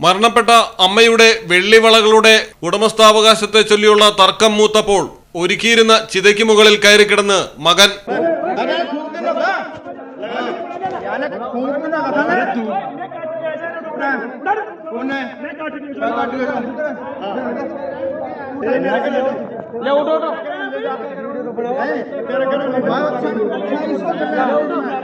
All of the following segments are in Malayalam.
മരണപ്പെട്ട അമ്മയുടെ വെള്ളിവളകളുടെ ഉടമസ്ഥാവകാശത്തെ ചൊല്ലിയുള്ള തർക്കം മൂത്തപ്പോൾ ഒരുക്കിയിരുന്ന ചിതയ്ക്ക് മുകളിൽ കയറി കിടന്ന് മകൻ अरे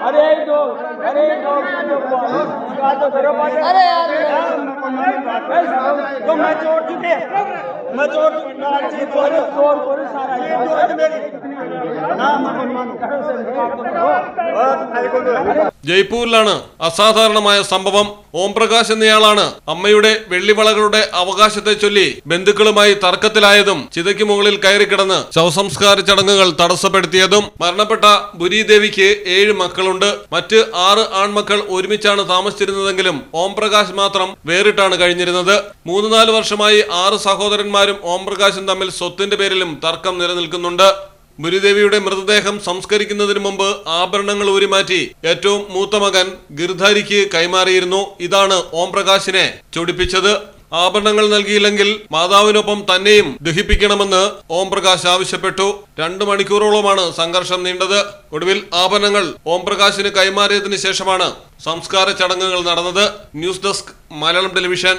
अरे दो निकाल दो अरे यार तो मैं चोर चुके मैं चोर चोर चोर चोर सारा ना मत मानो ജയ്പൂരിലാണ് അസാധാരണമായ സംഭവം. ഓംപ്രകാശ് എന്നയാളാണ് അമ്മയുടെ വെള്ളിവളകളുടെ അവകാശത്തെ ചൊല്ലി ബന്ധുക്കളുമായി തർക്കത്തിലായതും ചിതയ്ക്ക് മുകളിൽ കയറിക്കിടന്ന് ശവസംസ്കാര ചടങ്ങുകൾ തടസ്സപ്പെടുത്തിയതും മരണപ്പെട്ട ബുരിദേവിക്ക് ഏഴ് മക്കളുണ്ട്. മറ്റ് ആറ് ആൺമക്കൾ ഒരുമിച്ചാണ് താമസിച്ചിരുന്നതെങ്കിലും ഓംപ്രകാശ് മാത്രം വേറിട്ടാണ് കഴിഞ്ഞിരുന്നത്. മൂന്ന് നാല് വർഷമായി ആറ് സഹോദരന്മാരും ഓംപ്രകാശും തമ്മിൽ സ്വത്തിന്റെ പേരിലും തർക്കം നിലനിൽക്കുന്നുണ്ട്. മുരുദേവിയുടെ മൃതദേഹം സംസ്കരിക്കുന്നതിന് മുമ്പ് ആഭരണങ്ങൾ ഊരിമാറ്റി ഏറ്റവും മൂത്ത മകൻ ഗിർധാരിക്ക് കൈമാറിയിരുന്നു. ഇതാണ് ഓംപ്രകാശിനെ ചൊടിപ്പിച്ചത്. ആഭരണങ്ങൾ നൽകിയില്ലെങ്കിൽ മാതാവിനൊപ്പം തന്നെയും ദഹിപ്പിക്കണമെന്ന് ഓംപ്രകാശ് ആവശ്യപ്പെട്ടു. രണ്ടു മണിക്കൂറോളമാണ് സംഘർഷം നീണ്ടത്. ഒടുവിൽ ആഭരണങ്ങൾ ഓംപ്രകാശിന് കൈമാറിയതിനു ശേഷമാണ് സംസ്കാര ചടങ്ങുകൾ നടന്നത്. News desk Malayalam television.